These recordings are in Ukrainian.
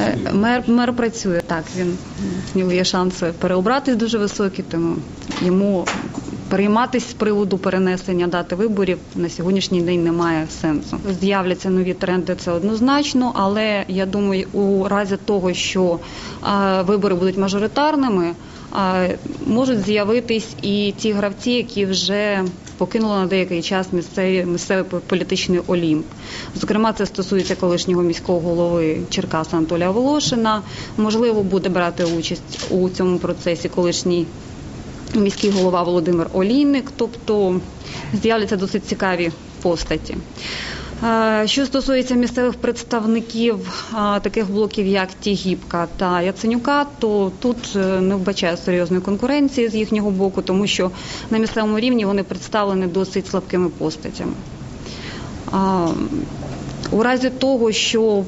Е, Мер, мер працює так. Він в нього є шанси переобратись дуже високі, тому йому перейматися з приводу перенесення дати виборів на сьогоднішній день немає сенсу. З'являться нові тренди, це однозначно, але я думаю, у разі того, що вибори будуть мажоритарними, можуть з'явитись і ті гравці, які вже покинули на деякий час місцеві місцевий політичний олімп. Зокрема, це стосується колишнього міського голови Черкаса Анатолія Волошина. Можливо, буде брати участь у цьому процесі колишній міський голова Володимир Олійник. Тобто з'являться досить цікаві постаті. Е, Що стосується місцевих представників е, таких блоків, як Тігіпка та Яценюка, то тут е, не вбачає серйозної конкуренції з їхнього боку, тому що на місцевому рівні вони представлені досить слабкими постатями. У разі того, що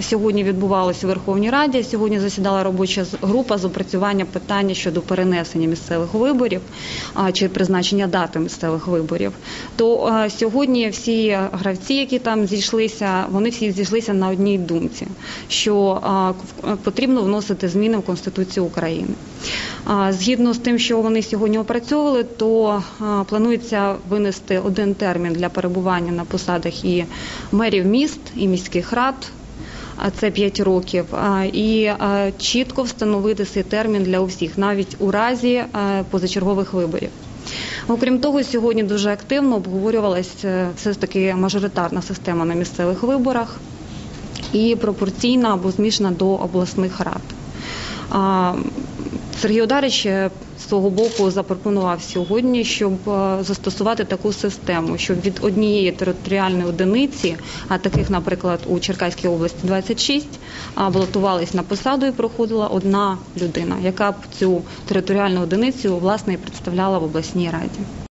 сьогодні відбувалося у Верховній Раді, сьогодні засідала робоча група з опрацювання питання щодо перенесення місцевих виборів чи призначення дати місцевих виборів. То сьогодні всі гравці, які там зійшлися, вони всі зійшлися на одній думці, що потрібно вносити зміни в Конституцію України. Згідно з тим, що вони сьогодні опрацьовували, то планується винести один термін для перебування на посадах і мерів міст, і міських рад. Це 5 років, і чітко встановити цей термін для усіх, навіть у разі позачергових виборів. Окрім того, сьогодні дуже активно обговорювалася все ж таки мажоритарна система на місцевих виборах і пропорційна або змішана до обласних рад. Сергій Одарич е, з свого боку запропонував сьогодні, щоб е, застосувати таку систему, щоб від однієї територіальної одиниці, а таких, наприклад, у Черкаській області 26, а, балотувались на посаду і проходила одна людина, яка б цю територіальну одиницю власне і представляла в обласній раді.